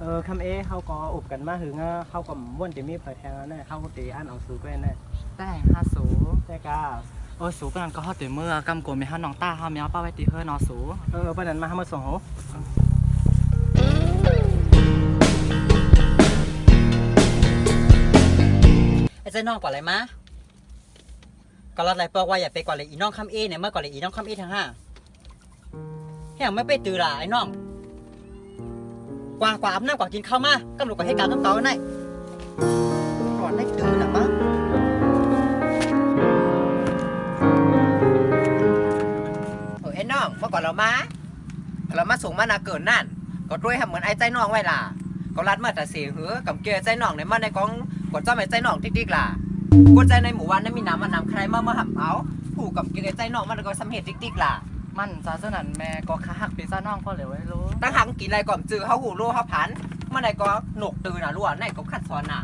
เออคำเอเขาก็อุบกันมาถึงอะเขาก็ม่วนจะมีเผยแทงแล้วแน่เขาก็ตีอ่านเอาสูก็แน่แต่ฮาสูแต่ก้าโอ้สูกำลังก็ฮอดแต่เมื่อกำกวมไม่ฮาน้องต้าเฮาแมวป้าไว้ตีเฮือนอสูเออปนั้นมาให้มาส่งเขาไอ้เจ้าน้องก่อนเลยมะก็รัดไรบอกว่าอย่าไปก่อนเลยอีน้องคำเอเนี่ยเมื่อก่อนเลยอีน้องคำเอทั้งห้าเฮียไม่ไปตื่นละไอ้น้อง กว่ากว่าอาบน้ำกว่ากินข้าวมากำลังกว่าให้การต้องเก่าไน่ก่อนได้ตื่นละมั้งเออไอ้น้องเมื่อก่อนเรามาเรามาส่งมานาเกินนั่น ก็ด้วยทำเหมือนไอ้ใจน้องไว้ล่ะก็รัดมาแต่เสียงหือกับเกลือใจน้องในมาในกองกดเจ้าแม่ใจน้องติ๊กๆล่ะกดใจในหมู่บ้านนั้นมีน้ำมันน้ำใครมามาหับเอาผู้กับเกลือใจน้องมันก็สำเหตุติ๊กๆล่ะ มันซาสนันแม่ก็ขาหักปีซ่าน้องก็เหลวไว้รู้ตั้งหังกินอะไรก่อนจือเขาหูรู้เขาผันมาในก็หนกตื่นน่ะรั่วในก็ขัดซ้อนน่ะ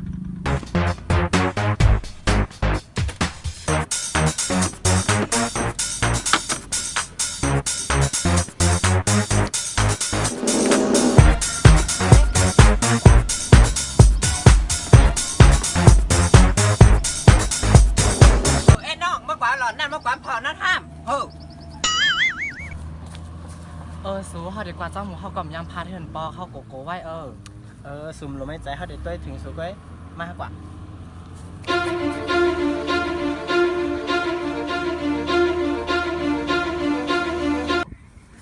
เออสูเฮาดีกว่าเจ้าหมูเฮากล่อมยังพาเถื่อนปอเข้าโกโก้ไว้เออ เออซุ่มลมหายใจเขาเด็ดตัวถึงสูก็มากกว่า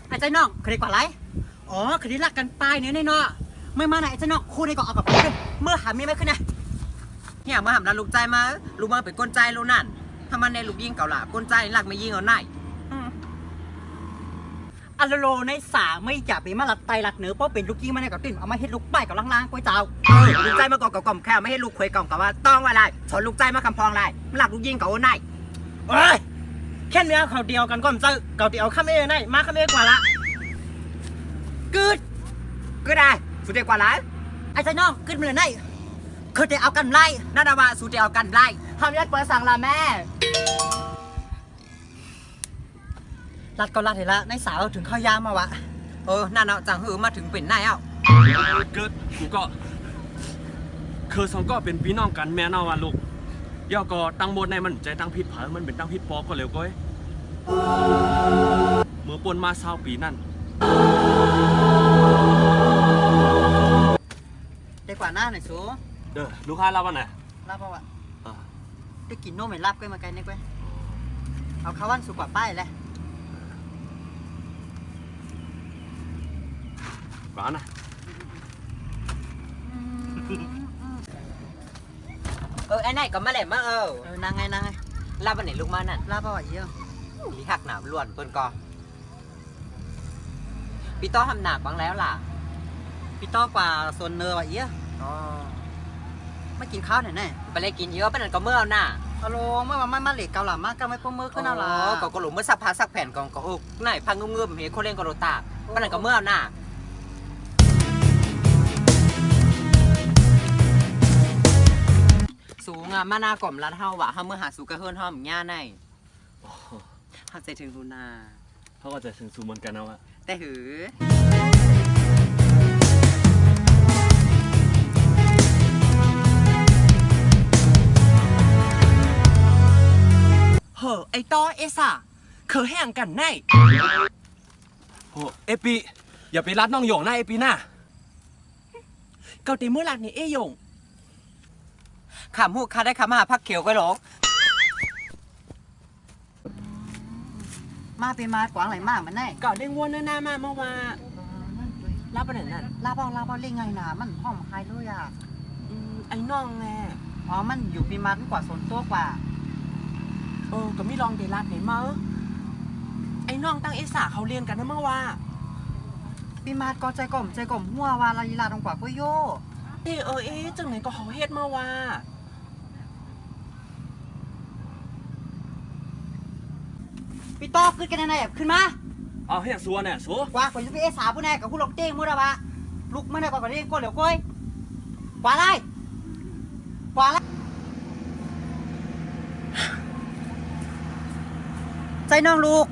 ไอ้เจ้าน้องเคยกว่าไรอ๋อเคยรักกันปลายเนี่ยแน่นอนไม่มาไหนไอ้เจ้าน้องคู่ในก็เอากับเพื่อนเมื่อหามีไม่ขึ้นนะเฮียมาหำนันลูกใจมาลูกมาเป็นก้นใจลูกนั่นถ้ามันในลูกยิงเก่าล่ะก้นใจหลักไม่ยิงเอาไหน อัลโลในสาไม่อยากไปมาลัดไตลัดเนื้อเพราะเป็นลูกยิงมาในกับติ่มเอามาเฮ็ดลูกป้ายกับล่างๆกล้วยเจ้าเออลูกใจมาก่อนกับกล่อมแค่ไม่ให้ลูกคุยกล่อมกับว่าต้องว่าไรสอนลูกใจมาคำพองไรหลักลูกยิงก่าเอาไหนเอ้ยแค่เนื้อเขาเดียวกันก็มันเจอเก่าเดียวคำเอไน่มาคำเอกว่าละกึดก็ได้สุดเด็กกว่าไรไอ้เจ้าน้องขึ้นมาเลยไหนเคยจะเอากันไล่นาดาวาสุดเดียวกันไล่ทำยัดเปิดสั่งละแม่ ลัดก็ลัดเห็นละในสาวถึงเข้ายามมาวะ เออ นั่นเอาจังหือมาถึงเป็นนายเอ้าเกิดกูก็เคยสองก็เป็นพี่น้องกันแม่เนาะว่าลูกย่อก็ตั้งบนในมันใจตั้งผิดเผามันเป็นตั้งผิดปอก็เร็วก้อยเมื่อปนมาเศร้าปีนั่นได้กว่าหน้าหน่อยสูเด้อลูกค้ารับวันไหนรับเปล่าวะอ่าได้กินโน่เหม็นรับก็มาไกลนี่กว้ยเอาข้าววันสุกกว่าป้ายเลย ร้านนะเออไอ้นายก็มาแหลมมาเออเออนางไงนางไงรับวันไหนลูกมานั่นรับเปล่าวะเยี่ยมลีหักหนามล้วนเปิ้นก็พี่ต้อทำหนาบังแล้วล่ะพี่ต้อกว่าโซนเนอร์วะเยี่ยอ๋อไม่กินข้าวหน่อยแน่ไปเลยกินเยอะปะนั่นก็เมื่อเอาหน้าฮัลโหลเมื่อวันไม่มาเหล็กเกาหลามากก็ไม่พวกมือขึ้นเอาละก็ก็หลุมเมื่อสักพักสักแผ่นกองก็อกไหนพังงืมๆเห็นคนเล่นก็โรตากปะนั่นก็เมื่อเอาหน้า สูงอะมาหน้ากล่อมรัดเฮาวะเฮาเมื่อหาสูกระเฮิรนห้อมย่าในเฮาใจถึงหูนาเขาก็จะถึงสูงเหมือนกันนะวะแต่หือเฮ้อไอต้อเอซ่าเคยแห่งกันแน่โอ้เอปีอย่าไปรัดน้องหยงนะเอปีน่ะเกาตีเมื่อหลักนี่เอหยง ขำหูคาได้ขำหาพักเขียวก็หลงมาเป็นมากวางไหลมากมันแน่เก่าได้งวนหน้ามาเมื่อวารับประเด็นนั่นลาบเอาลาบเอาเล่งไงนะมันห้อมหายเลยอะอืมไอ้น้องแน่อ๋อมันอยู่ปีมันกว่าโซนตัวกว่าเออก็ไม่ลองเดรัดไหนมาเออไอ้น้องตั้งเอซ่าเขาเรียนกันนะเมื่อวาปีมาดก็ใจกล่อมใจกล่อมหัววาลาลีลาตรงกว่าก็โยเออเออเอ๊ะจังไหนก็เขาเฮ็ดเมื่อวา พี่ต้อขึ้นกันแน่ๆขึ้นมาเอาให้อย่างสัวเนี่ยสัวกว่าคนจะไปเอสาผู้แน่กับผู้ลงเต้งมือระบะลุกไม่ได้กว่าคนนี้ก็เหลียวก้อยกว่าไรกว่าไรใจน้องลูก